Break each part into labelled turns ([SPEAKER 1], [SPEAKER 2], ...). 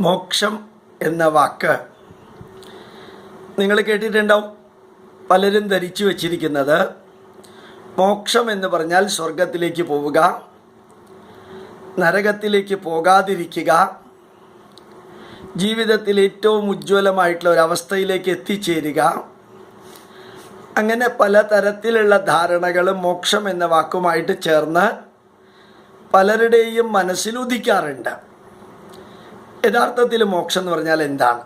[SPEAKER 1] മോക്ഷം എന്ന വാക്ക് നിങ്ങൾ കേട്ടിട്ടുണ്ടാവും. പലരും ധരിച്ചു വച്ചിരിക്കുന്നത് മോക്ഷം എന്ന് പറഞ്ഞാൽ സ്വർഗത്തിലേക്ക് പോവുക നരകത്തിലേക്ക് പോകാതിരിക്കുക ജീവിതത്തിൽ ഏറ്റവും ഉജ്ജ്വലമായിട്ടുള്ള ഒരവസ്ഥയിലേക്ക് എത്തിച്ചേരുക. അങ്ങനെ പലതരത്തിലുള്ള ധാരണകളും മോക്ഷം എന്ന വാക്കുമായിട്ട് ചേർന്ന് പലരുടെയും മനസ്സിൽ ഉദിക്കാറുണ്ട്. യഥാർത്ഥത്തിൽ മോക്ഷം എന്ന് പറഞ്ഞാൽ എന്താണ്?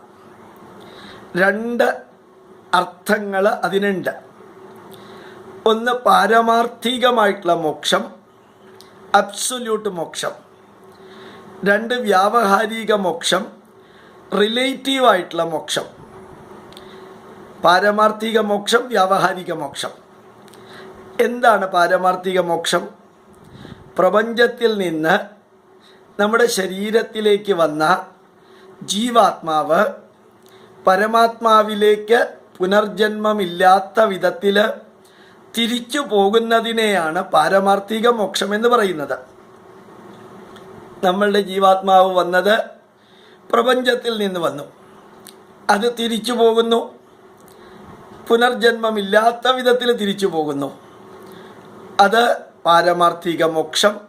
[SPEAKER 1] രണ്ട് അർത്ഥങ്ങൾ അതിനുണ്ട്. ഒന്ന് പാരമാർത്ഥികമായിട്ടുള്ള മോക്ഷം അബ്സൊല്യൂട്ട് മോക്ഷം. രണ്ട് വ്യാവഹാരിക മോക്ഷം റിലേറ്റീവായിട്ടുള്ള മോക്ഷം. പാരമാർത്ഥിക മോക്ഷം വ്യാവഹാരിക മോക്ഷം. എന്താണ് പാരമാർത്ഥിക മോക്ഷം? പ്രപഞ്ചത്തിൽ നിന്ന് നമ്മുടെ ശരീരത്തിലേക്ക് വന്ന ജീവാത്മാവ് പരമാത്മാവിലേക്ക് പുനർജന്മമില്ലാത്ത വിധത്തിൽ തിരിച്ചു പോകുന്നതിനെയാണ് പാരമാർത്ഥിക മോക്ഷം എന്ന് പറയുന്നത്. നമ്മളുടെ ജീവാത്മാവ് വന്നത് പ്രപഞ്ചത്തിൽ നിന്ന് വന്നു. അത് തിരിച്ചു പോകുന്നു. പുനർജന്മമില്ലാത്ത വിധത്തിൽ തിരിച്ചു പോകുന്നു. അത് പാരമാർത്ഥിക മോക്ഷം.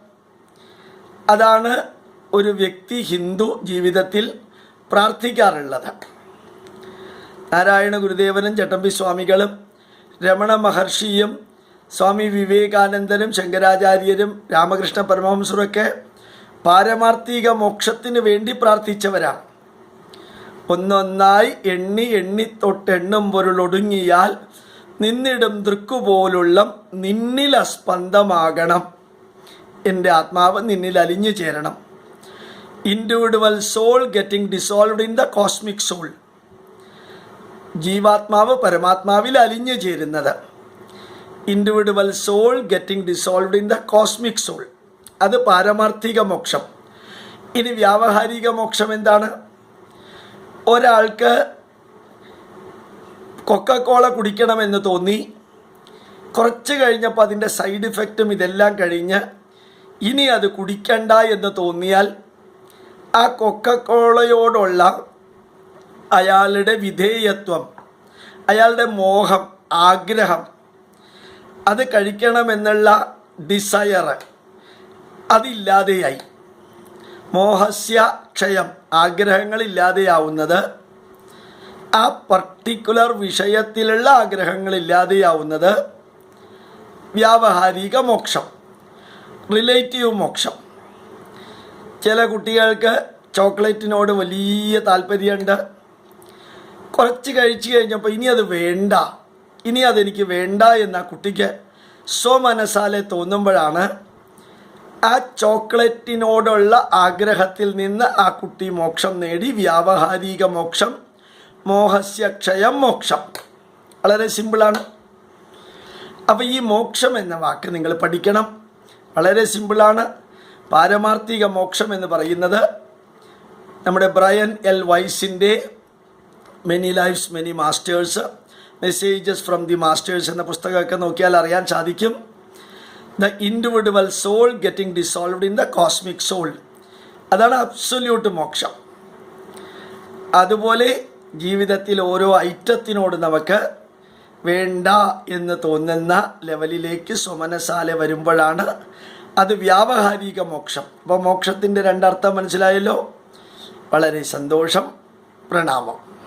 [SPEAKER 1] അതാണ് ഒരു വ്യക്തി ഹിന്ദു ജീവിതത്തിൽ പ്രാർത്ഥിക്കാറുള്ളത്. നാരായണ ഗുരുദേവനും ചട്ടമ്പി സ്വാമികളും രമണ മഹർഷിയും സ്വാമി വിവേകാനന്ദനും ശങ്കരാചാര്യരും രാമകൃഷ്ണ പരമഹംസരൊക്കെ പാരമാർത്ഥിക മോക്ഷത്തിന് വേണ്ടി പ്രാർത്ഥിച്ചവരാണ്. ഒന്നൊന്നായി എണ്ണി എണ്ണി തൊട്ടെണ്ണും പൊരുളൊടുങ്ങിയാൽ നിന്നിടും ദൃക്കുപോലുള്ള നിന്നിലസ്പന്ദമാകണം എന്റെ ആത്മാവ് നിന്നിൽ അലിഞ്ഞു ചേരണം. Individual soul getting dissolved in the cosmic soul ജീവാത്മാവ് പരമാത്മാവിൽ അലിഞ്ഞു ചേരുന്നത്. Individual soul getting dissolved in the cosmic soul അത് പാരമാർത്ഥിക മോക്ഷം. ഇനി വ്യാവഹാരിക മോക്ഷം എന്താണ്? ഒരാൾക്ക് കൊക്കക്കോള കുടിക്കണമെന്ന് തോന്നി. കുറച്ച് കഴിഞ്ഞപ്പോൾ അതിന്റെ സൈഡ് ഇഫക്റ്റും ഇതെല്ലാം കഴിഞ്ഞ് ഇനി അത് കുടിക്കണ്ട എന്ന് തോന്നിയാൽ ആ കൊക്കക്കോളയോടുള്ള അയാളുടെ വിധേയത്വം അയാളുടെ മോഹം ആഗ്രഹം അത് കഴിക്കണമെന്നുള്ള ഡിസയർ അതില്ലാതെയായി. മോഹസ്യ ക്ഷയം ആഗ്രഹങ്ങളില്ലാതെയാവുന്നത് ആ പർട്ടിക്കുലർ വിഷയത്തിലുള്ള ആഗ്രഹങ്ങളില്ലാതെയാവുന്നത് വ്യാവഹാരിക മോക്ഷം റിലേറ്റീവ് മോക്ഷം. ചില കുട്ടികൾക്ക് ചോക്ലേറ്റിനോട് വലിയ താല്പര്യമുണ്ട്. കുറച്ച് കഴിച്ചു കഴിഞ്ഞപ്പോൾ ഇനി അത് വേണ്ട. ഇനി അതെനിക്ക് വേണ്ട എന്ന കുട്ടിക്ക് സ്വമനസാലെ തോന്നുമ്പോഴാണ് ആ ചോക്ലേറ്റിനോടുള്ള ആഗ്രഹത്തിൽ നിന്ന് ആ കുട്ടി മോക്ഷം നേടി. വ്യാവഹാരിക മോക്ഷം മോഹസ്യക്ഷയം മോക്ഷം. വളരെ സിമ്പിളാണ്. അപ്പോൾ ഈ മോക്ഷം എന്ന വാക്ക് നിങ്ങൾ പഠിക്കണം. വളരെ സിമ്പിളാണ്. പാരമാർത്ഥിക മോക്ഷം എന്ന് പറയുന്നത് നമ്മുടെ Brian L വൈസിന്റെ many lives many masters messages from the masters എന്ന പുസ്തകമൊക്കെ നോക്കിയാൽ അറിയാൻ സാധിക്കും. The individual soul getting dissolved in the cosmic soul അതാണ് അബ്സൊല്യൂട്ട് മോക്ഷം. അതുപോലെ ജീവിതത്തിൽ ഓരോ ഐറ്റത്തിനോട് നമുക്ക് വേണ്ട എന്ന് തോന്നുന്ന ലെവലിലേക്ക് സുമനസാല വരുമ്പോഴാണ് അത് വ്യാവഹാരിക മോക്ഷം. അപ്പോൾ മോക്ഷത്തിന്റെ രണ്ടർത്ഥം മനസ്സിലായല്ലോ? വളരെ സന്തോഷം. പ്രണാമം.